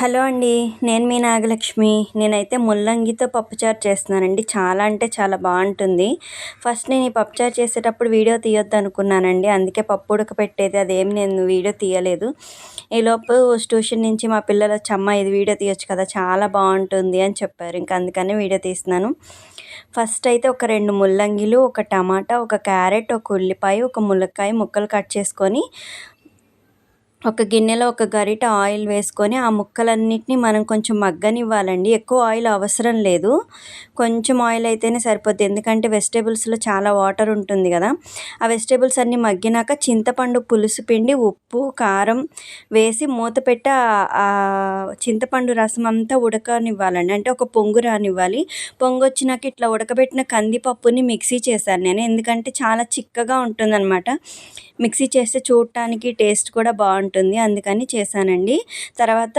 Hello అండి నేను మీ నాగలక్ష్మి. నేనైతే ముల్లంగితో పప్పుచారు చేస్తున్నానండి. చాలా అంటే చాలా బాగుంటుంది. ఫస్ట్ నేను ఈ పప్పుచారు చేసేటప్పుడు వీడియో తీయొద్దు అనుకున్నానండి. అందుకే పప్పు ఉడకపెట్టేది అదేం నేను వీడియో తీయలేదు. ఈలోపు ట్యూషన్ నుంచి మా పిల్లలు వచ్చి ఇది వీడియో తీయొచ్చు కదా చాలా బాగుంటుంది అని చెప్పారు. ఇంకా అందుకని వీడియో తీస్తున్నాను. ఫస్ట్ అయితే ఒక రెండు ముల్లంగిలు ఒక టమాటా ఒక క్యారెట్ ఒక ఉల్లిపాయ ఒక ములక్కాయ ముక్కలు కట్ చేసుకొని ఒక గిన్నెలో ఒక గరిట ఆయిల్ వేసుకొని ఆ ముక్కలన్నిటిని మనం కొంచెం మగ్గనివ్వాలండి. ఎక్కువ ఆయిల్ అవసరం లేదు. కొంచెం ఆయిల్ అయితేనే సరిపోద్ది. ఎందుకంటే వెజిటేబుల్స్లో చాలా వాటర్ ఉంటుంది కదా. ఆ వెజిటేబుల్స్ అన్నీ మగ్గినాక చింతపండు పులుసు పిండి ఉప్పు కారం వేసి మూత పెట్టి ఆ చింతపండు రసం అంతా ఉడకనివ్వాలండి. అంటే ఒక పొంగు రానివ్వాలి. పొంగు వచ్చినాక ఇట్లా ఉడకబెట్టిన కందిపప్పుని మిక్సీ చేశాను నేను. ఎందుకంటే చాలా చిక్కగా ఉంటుందన్నమాట. మిక్సీ చేస్తే చూడటానికి టేస్ట్ కూడా బాగుంటుంది. ఉంటుంది. అందుకని చేశానండి. తర్వాత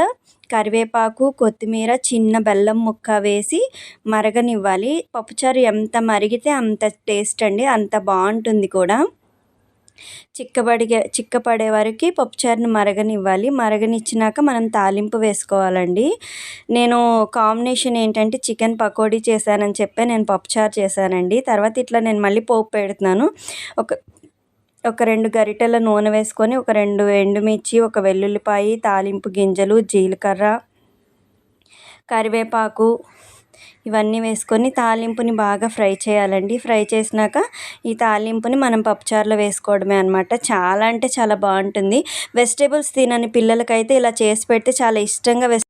కరివేపాకు కొత్తిమీర చిన్న బెల్లం ముక్క వేసి మరగనివ్వాలి. పప్పుచారు ఎంత మరిగితే అంత టేస్ట్ అండి. అంత బాగుంటుంది కూడా. చిక్కబడిగే చిక్కపడే వరకు పప్పుచారుని మరగనివ్వాలి. మరగనిచ్చినాక మనం తాలింపు వేసుకోవాలండి. నేను కాంబినేషన్ ఏంటంటే చికెన్ పకోడీ చేశానని చెప్పి నేను పప్పుచారు చేశానండి. తర్వాత ఇట్లా నేను మళ్ళీ పోపు పెడుతున్నాను. ఒక ఒక రెండు గరిటెల నూనె వేసుకొని ఒక రెండు ఎండుమిర్చి ఒక వెల్లుల్లిపాయ తాలింపు గింజలు జీలకర్ర కరివేపాకు ఇవన్నీ వేసుకొని తాలింపుని బాగా ఫ్రై చేయాలండి. ఫ్రై చేసినాక ఈ తాలింపుని మనం పప్పుచారులో వేసుకోవడమే అనమాట చాలా అంటే చాలా బాగుంటుంది. వెజిటేబుల్స్ తినని పిల్లలకైతే ఇలా చేసి పెడితే చాలా ఇష్టంగా వెస్